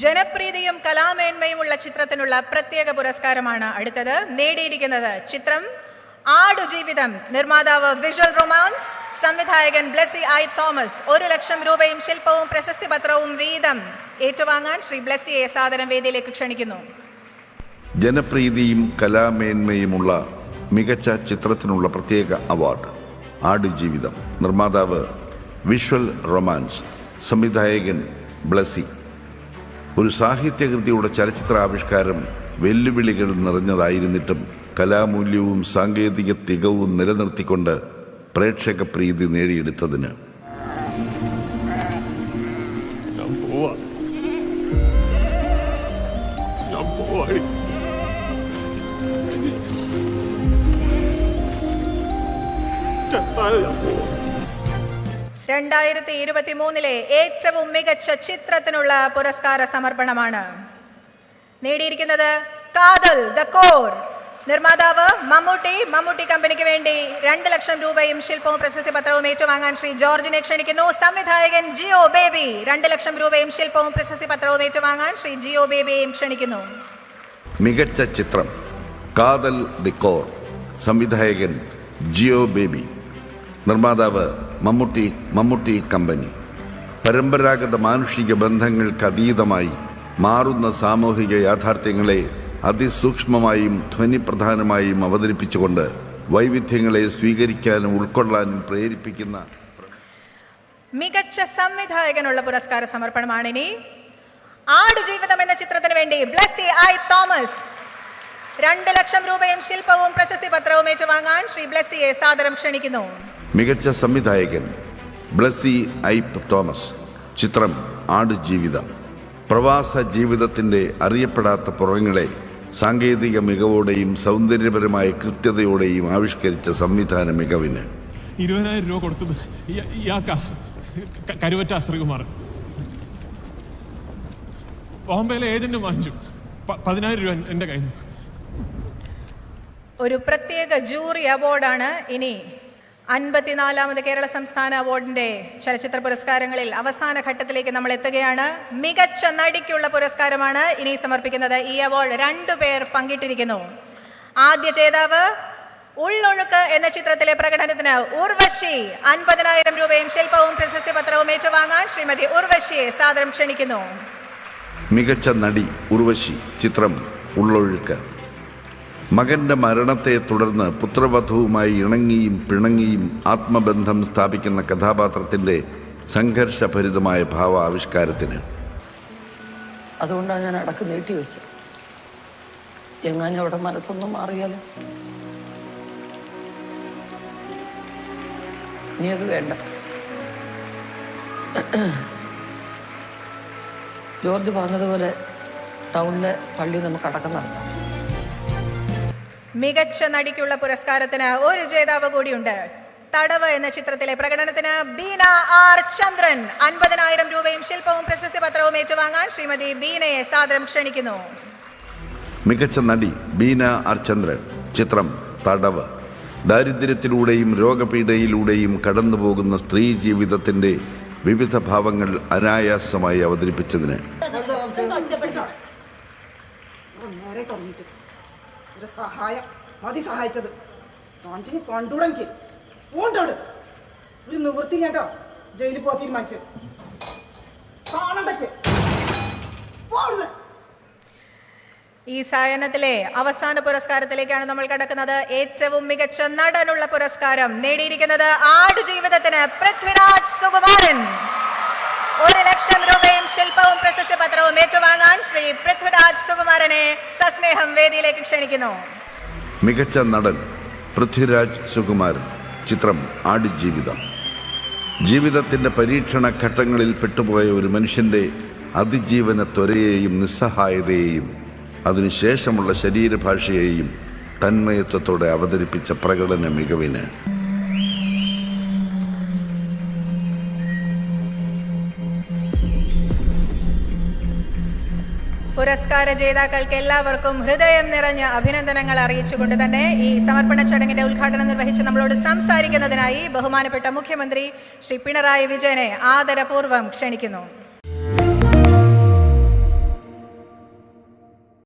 ജനപ്രീതിയും കലാമേന്മയുമുള്ള ചിത്രത്തിനുള്ള പ്രത്യേക പുരസ്കാരമാണ് അടുത്തത്. നേടിയിരിക്കുന്നത് ചിത്രം ആടുജീവിതം നിർമ്മാതാവ് വിഷ്വൽ റൊമാൻസ് സംവിധായകൻ ബ്ലെസി ഐ തോമസ് ഒരു ലക്ഷം രൂപയും ശില്പവും പ്രശസ്തി പത്രവും വീതം ഏറ്റുവാങ്ങാൻ ശ്രീ ബ്ലസിയെ സാദരം വേദിയിലേക്ക് ക്ഷണിക്കുന്നു. ജനപ്രീതിയും കലാമേന്മയുമുള്ള മികച്ച ചിത്രത്തിനുള്ള പ്രത്യേക അവാർഡ് ആടുജീവിതം നിർമ്മാതാവ് വിഷ്വൽ റൊമാൻസ് സംവിധായകൻ ബ്ലസി ഒരു സാഹിത്യകൃതിയുടെ ചലച്ചിത്രാവിഷ്കാരം വെല്ലുവിളികൾ നിറഞ്ഞതായിരുന്നിട്ടും കലാമൂല്യവും സാങ്കേതിക തികവും നിലനിർത്തിക്കൊണ്ട് പ്രേക്ഷക പ്രീതി നേടിയെടുത്തതിന്. ഞാൻ രണ്ടായിരത്തി ഇരുപത്തി മൂന്നിലെ ഏറ്റവും മികച്ച ചിത്രത്തിനുള്ള പുരസ്കാര സമർപ്പണമാണ്. നേടിയിരിക്കുന്നത് കാതൽ ദ കോർ. നിർമ്മാതാവ് മമ്മൂട്ടി. മമ്മൂട്ടി കമ്പനിക്ക് വേണ്ടി രണ്ട് ലക്ഷം രൂപയും ശില്പവും പ്രശസ്തി പത്രവും ഏറ്റുവാങ്ങാൻ ശ്രീ ജോർജിനെ ക്ഷണിക്കുന്നു. സംവിധായകൻ ജിയോ ബേബി. രണ്ട് ലക്ഷം രൂപയും ശില്പവും പ്രശസ്തി പത്രവും ഏറ്റുവാങ്ങാൻ ശ്രീ ജിയോ ബേബിയെയും ക്ഷണിക്കുന്നു. മികച്ച ചിത്രം കാതൽ ദി കോർ. സംവിധായകൻ ജിയോ ബേബി. നിർമ്മാതാവ് മമ്മൂട്ടി മമ്മൂട്ടി കമ്പനി. പരമ്പരാഗത മാനുഷിക ബന്ധങ്ങൾക്ക് അതീതമായി മാറുന്ന സാമൂഹിക യാഥാർത്ഥ്യങ്ങളെ അതിസൂക്ഷ്മമായും ധ്വനിപ്രധാനമായും അവതരിപ്പിച്ചുകൊണ്ട് വൈവിധ്യങ്ങളെ സ്വീകരിക്കാനും ഉൾക്കൊള്ളാനും പ്രേരിപ്പിക്കുന്ന മികച്ച സംവിധായകനുള്ള പുരസ്കാര സമർപ്പണമാണ് ഇനി ആടുജീവിതം എന്ന ചിത്രത്തിന് വേണ്ടി ബ്ലസ്സി ഐ തോമസ്. രണ്ട് ലക്ഷം രൂപയും ശില്പവും പ്രശസ്തി പത്രവും ഏറ്റുവാങ്ങാൻ ശ്രീ ബ്ലസ്സിയെ സാദരം ക്ഷണിക്കുന്നു. മികച്ച സംവിധായകൻ ബ്ലസി ഐപ്പ് തോമസ്. ചിത്രം ആടുജീവിതം പ്രവാസ ജീവിതത്തിന്റെ അറിയപ്പെടാത്ത പുറങ്ങളെ സാങ്കേതിക മികവോടെയും സൗന്ദര്യപരമായ കൃത്യതയോടെയും ആവിഷ്കരിച്ച സംവിധാന മികവിന്. ഇരുപതിനായിരം രൂപ കൊടുത്തത് കരുവറ്റ ശ്രീകുമാർ. ബോംബെയിലെ ഏജന്റ് വാങ്ങിച്ചു. പതിനായിരം രൂപ എന്റെ കയ്യിൽ ഒരു പ്രത്യേക ജൂറി അവാർഡാണ് ഇനി അൻപത്തിനാലാമത് കേരള സംസ്ഥാന അവാർഡിന്റെ ചലച്ചിത്ര പുരസ്കാരങ്ങളിൽ അവസാന ഘട്ടത്തിലേക്ക് നമ്മൾ എത്തുകയാണ്. മികച്ച നടിക്കുള്ള പുരസ്കാരമാണ് ഇനി സമർപ്പിക്കുന്നത്. ഈ അവാർഡ് രണ്ടു പേർ പങ്കിട്ടിരിക്കുന്നു. ആദ്യ ജേതാവ് ഉള്ളൊഴുക്ക് എന്ന ചിത്രത്തിലെ പ്രകടനത്തിന് ഉർവശി അൻപതിനായിരം രൂപയും ശില്പവും പ്രശസ്തി പത്രവും ഏറ്റുവാങ്ങാൻ ശ്രീമതി ഉർവശിയെ സാദരം ക്ഷണിക്കുന്നു. മികച്ച നടി ഉർവശി ചിത്രം ഉള്ളൊഴുക്ക്. മകന്റെ മരണത്തെ തുടർന്ന് പുത്രവധുവുമായി ഇണങ്ങിയും പിണങ്ങിയും ആത്മബന്ധം സ്ഥാപിക്കുന്ന കഥാപാത്രത്തിന്റെ സംഘർഷഭരിതമായ ഭാവ ആവിഷ്കാരത്തിന് അതുകൊണ്ടാണ് ഞാൻ അടക്ക് നീട്ടി വെച്ചത്. എങ്ങാനും അവിടെ മനസ്സൊന്നും മാറിയാലോ. നീ അത് വേണ്ട. ജോർജ് പറഞ്ഞതുപോലെ ടൗണിലെ പള്ളി നമുക്ക് അടക്കം നടത്താം. മികച്ച നടിക്കുള്ള പുരസ്കാരത്തിന് ഒരു ജേതാവ് കൂടിയുണ്ട്. തടവ് എന്ന ചിത്രത്തിലെ പ്രകടനത്തിന് ബീന ആർ ചന്ദ്രൻ അൻപതിനായിരം രൂപയും ശില്പവും പ്രശസ്തി പത്രവും ഏറ്റുവാങ്ങാൻ ശ്രീമതി ബീനയെ സാദരം ക്ഷണിക്കുന്നു. മികച്ച നടി ബീന ആർ ചന്ദ്രൻ ചിത്രം തടവ്. ദാരിദ്ര്യത്തിലൂടെയും രോഗപീഠയിലൂടെയും കടന്നുപോകുന്ന സ്ത്രീ ജീവിതത്തിന്റെ വിവിധ ഭാവങ്ങൾ അനായാസമായി അവതരിപ്പിച്ചതിന്. ഒരു സഹായം. മതി സഹായിച്ചത്. ആണ്ടിനി കണ്ടുടങ്ങി പോണ്ടോട് ഒരു നിവൃത്തി കേട്ടോ. ജയിലിൽ പോകാൻ തീരുമാനിച്ച്. കാണണ്ടൊക്കെ. ഈ സായനത്തിലെ അവസാന പുരസ്കാരത്തിലേക്കാണ് നമ്മൾ കടക്കുന്നത്. ഏറ്റവും മികച്ച നടനുള്ള പുരസ്കാരം നേടിയിരിക്കുന്നത് ആടുജീവിതത്തിന് പൃഥ്വിരാജ് സുകുമാരൻ. ഒരു ലക്ഷം രൂപയും ശില്പവും പ്രശസ്തി പത്രവും ഏറ്റുവാങ്ങാൻ ശ്രീ പൃഥ്വിരാജ് സുകുമാരനെ സസ്നേഹം വേദിയിലേക്ക് ക്ഷണിക്കുന്നു. മികച്ച നടൻ പൃഥ്വിരാജ് സുകുമാരൻ ചിത്രം ആടുജീവിതം ജീവിതത്തിന്റെ പരീക്ഷണ ഘട്ടങ്ങളിൽ പെട്ടുപോയ ഒരു മനുഷ്യന്റെ അതിജീവന ത്വരയെയും നിസ്സഹായതയെയും അതിനുശേഷമുള്ള ശരീരഭാഷയെയും തന്മയത്വത്തോടെ അവതരിപ്പിച്ച പ്രകടന മികവിന് പുരസ്കാര ജേതാക്കൾക്ക് എല്ലാവർക്കും ഹൃദയം നിറഞ്ഞ അഭിനന്ദനങ്ങൾ അറിയിച്ചുകൊണ്ട് തന്നെ ഈ സമർപ്പണ ചടങ്ങിന്റെ ഉദ്ഘാടനം നിർവഹിച്ച് നമ്മളോട് സംസാരിക്കുന്നതിനായി ബഹുമാനപ്പെട്ട മുഖ്യമന്ത്രി ശ്രീ പിണറായി വിജയനെ ആദരപൂർവം ക്ഷണിക്കുന്നു.